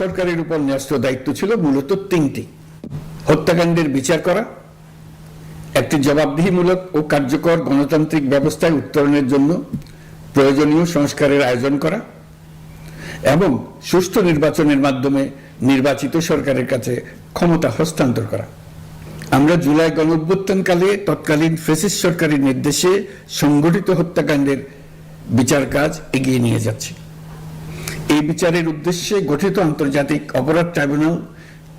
সরকারের উপর ন্যস্ত দায়িত্ব ছিল মূলত তিনটি। হত্যাকাণ্ডের বিচার করা, একটি জবাবদিহিমূলক ও কার্যকর গণতান্ত্রিক ব্যবস্থায় উত্তরণের জন্য প্রয়োজনীয় সংস্কারের আয়োজন করা এবং সুষ্ঠু নির্বাচনের মাধ্যমে নির্বাচিত সরকারের কাছে ক্ষমতা হস্তান্তর করা। আমরা জুলাই গণঅভ্যুত্থানকালে তৎকালীন ফেসিস সরকারের নির্দেশে সংগঠিত হত্যাকাণ্ডের বিচার কাজ এগিয়ে নিয়ে যাচ্ছি। এই বিচারের উদ্দেশ্যে গঠিত আন্তর্জাতিক অপরাধ ট্রাইব্যুনাল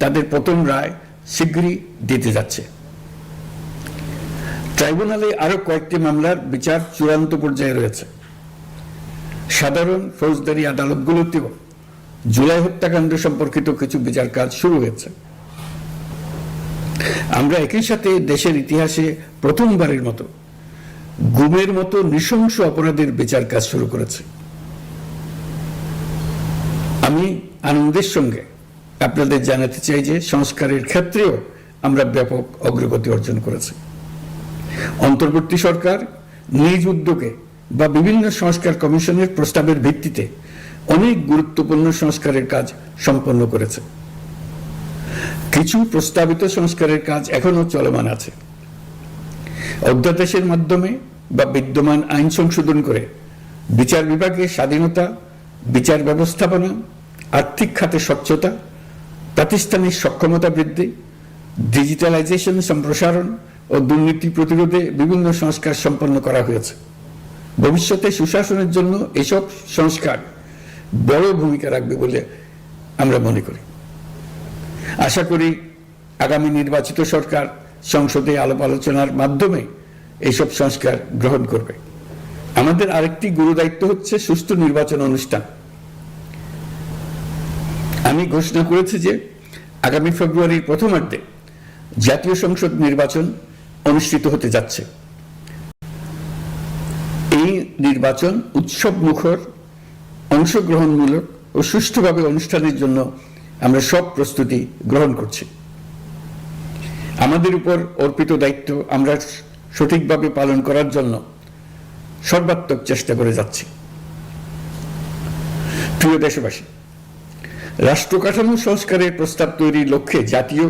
তাদের প্রথম রায় শীঘ্রই দিতে যাচ্ছে। ট্রাইব্যুনালে আরও কয়েকটি মামলার বিচার চূড়ান্ত পর্যায়ে রয়েছে। সাধারণ ফৌজদারি আদালতগুলোতেও জুলাই হত্যাকাণ্ড সম্পর্কিত কিছু বিচার কাজ শুরু হয়েছে। আমরা একই সাথে দেশের ইতিহাসে প্রথমবারের মতো গুমের মতো নৃশংস অপরাধের বিচার কাজ শুরু করেছে আমি আনন্দের সঙ্গে আপনাদের জানাতে চাই যে সংস্কারের ক্ষেত্রেও আমরা ব্যাপক অগ্রগতি অর্জন করেছি। অন্তর্বর্তী সরকার নিজ উদ্যোগে বা বিভিন্ন সংস্কার কমিশনের প্রস্তাবের ভিত্তিতে অনেক গুরুত্বপূর্ণ সংস্কারের কাজ সম্পন্ন করেছে। কিছু প্রস্তাবিত সংস্কারের কাজ এখনও চলমান আছে। অধ্যাদেশের মাধ্যমে বা বিদ্যমান আইন সংশোধন করে বিচার বিভাগের স্বাধীনতা, বিচার ব্যবস্থাপনা আর্থিক স্বচ্ছতা, প্রাতিষ্ঠানিক সক্ষমতা বৃদ্ধি ডিজিটালাইজেশন সম্প্রসারণ ও দুর্নীতি প্রতিরোধে বিভিন্ন সংস্কার সম্পন্ন করা হয়েছে। ভবিষ্যতে সুশাসনের জন্য এসব সংস্কার বড় ভূমিকা রাখবে বলে আমরা মনে করি। আশা করি আগামী নির্বাচিত সরকার সংসদে আলাপ আলোচনার মাধ্যমে এইসব সংস্কার গ্রহণ করবে। আমাদের আরেকটি গুরু দায়িত্ব হচ্ছে সুষ্ঠু নির্বাচন অনুষ্ঠান। আমি ঘোষণা করেছি যে আগামী ফেব্রুয়ারির প্রথমার্ধে জাতীয় সংসদ নির্বাচন অনুষ্ঠিত হতে যাচ্ছে। এই নির্বাচন উৎসব মুখর, অংশগ্রহণমূলক ও সুষ্ঠুভাবে অনুষ্ঠানের জন্য আমরা সব প্রস্তুতি গ্রহণ করছি। আমাদের উপর অর্পিত দায়িত্ব আমরা সঠিকভাবে পালন করার জন্য সর্বাত্মক চেষ্টা করে যাচ্ছি। প্রিয় দেশবাসী রাষ্ট্র কাঠামো সংস্কারের প্রস্তাব তৈরির লক্ষ্যে জাতীয়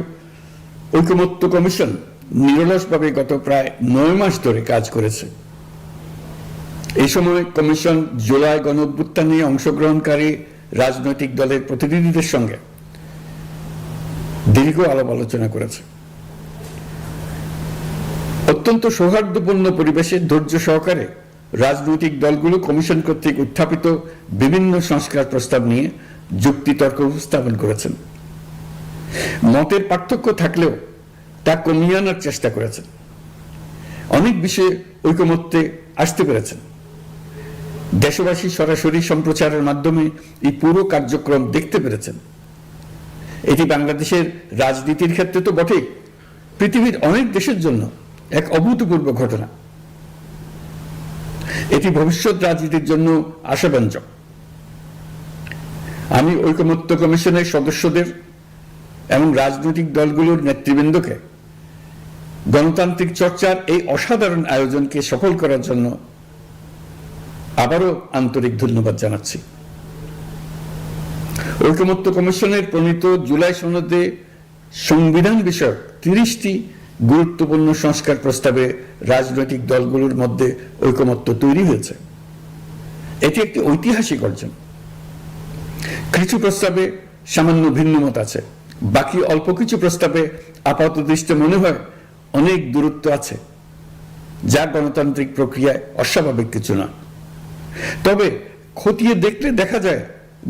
ঐকমত্য কমিশন নিরলসভাবে গত প্রায় নয় মাস ধরে কাজ করেছে। এই সময় কমিশন জুলাই গণ অভ্যুত্থানে অংশগ্রহণকারী রাজনৈতিক দলের প্রতিনিধিদের সঙ্গে দীর্ঘ আলাপ আলোচনা করেছে। অত্যন্ত সৌহার্দ্যপূর্ণ পরিবেশে ধৈর্য সহকারে রাজনৈতিক দলগুলো কমিশন কর্তৃক উত্থাপিত বিভিন্ন সংস্কার প্রস্তাব নিয়ে যুক্তিতর্ক উপস্থাপন করেছেন। মতের পার্থক্য থাকলেও তা কমিয়ে আনার চেষ্টা করেছেন। অনেক বিষয়ে ঐকমত্যে আসতে পেরেছেন। দেশবাসী সরাসরি সম্প্রচারের মাধ্যমে এই পুরো কার্যক্রম দেখতে পেরেছেন। এটি বাংলাদেশের রাজনীতির ক্ষেত্রে তো বটেই। পৃথিবীর অনেক দেশের জন্য এক অভূতপূর্ব ঘটনা। এটি ভবিষ্যৎ রাজনীতির জন্য আশাব্যঞ্জক। আমি ঐকমত্য কমিশনের সদস্যদের এবং রাজনৈতিক দলগুলোর নেতৃবৃন্দকে গণতান্ত্রিক চর্চার এই অসাধারণ আয়োজনকে সফল করার জন্য আবারও আন্তরিক ধন্যবাদ জানাচ্ছি। ঐকমত্য কমিশনের প্রণীত জুলাই সনদে সংবিধান বিষয়ক তিরিশটি গুরুত্বপূর্ণ সংস্কার প্রস্তাবে রাজনৈতিক দলগুলোর মধ্যে ঐকমত্য তৈরি হয়েছে। এটি একটি ঐতিহাসিক অর্জন। প্রস্তাবে সামান্য ভিন্নমত আছে। বাকি অল্প কিছু প্রস্তাবে আপাত দৃষ্টি মনে হয় অনেক দূরত্ব আছে, যা গণতান্ত্রিক প্রক্রিয়ায় অস্বাভাবিক কিছু না। তবে খতিয়ে দেখলে দেখা যায়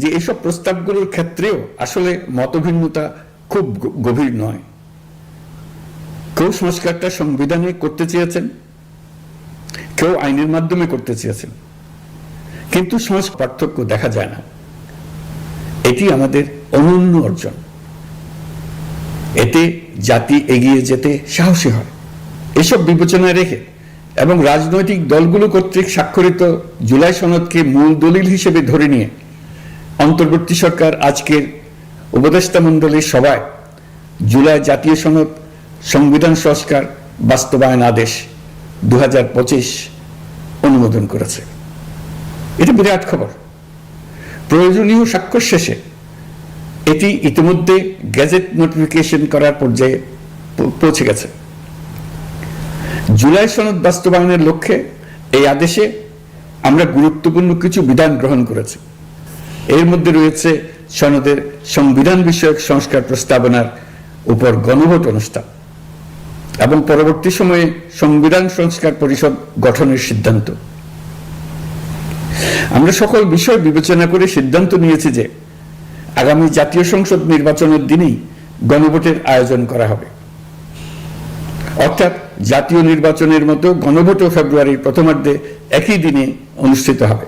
যে এসব প্রস্তাবগুলোর ক্ষেত্রেও আসলে মতভিন্নতা খুব গভীর নয়। কেউ সংস্কারটা সংবিধানে করতে চেয়েছেন, কেউ আইনের মাধ্যমে করতে চেয়েছেন, কিন্তু সংস্কার পার্থক্য দেখা যায় না। এটি আমাদের অনন্য অর্জন। এতে জাতি এগিয়ে যেতে সাহসী হয়। এসব বিবেচনায় রেখে এবং রাজনৈতিক দলগুলো কর্তৃক স্বাক্ষরিত জুলাই সনদকে মূল দলিল হিসেবে ধরে নিয়ে অন্তর্বর্তী সরকার আজকের উপদেষ্টা মণ্ডলীর সভায় জুলাই জাতীয় সনদ সংবিধান সংস্কার বাস্তবায়ন আদেশ দু হাজার পঁচিশ অনুমোদন করেছে। এটা বিরাট খবর। প্রয়োজনীয় স্বাক্ষর শেষে এটি ইতিমধ্যে গ্যাজেট নোটিফিকেশন করার পর্যায়ে পৌঁছে গেছে। জুলাই সনদ বাস্তবায়নের লক্ষ্যে এই আদেশে আমরা গুরুত্বপূর্ণ কিছু বিধান গ্রহণ করেছি। এর মধ্যে রয়েছে সনদের সংবিধান বিষয়ক সংস্কার প্রস্তাবনার উপর গণভোট অনুষ্ঠান এবং পরবর্তী সময়ে সংবিধান সংস্কার পরিষদ গঠনের সিদ্ধান্ত। আমরা সকল বিষয় বিবেচনা করে সিদ্ধান্ত নিয়েছি যে আগামী জাতীয় সংসদ নির্বাচনের দিনেই গণভোটের আয়োজন করা হবে। অর্থাৎ জাতীয় নির্বাচনের মতো গণভোটও ফেব্রুয়ারির প্রথমার্ধে একই দিনে অনুষ্ঠিত হবে।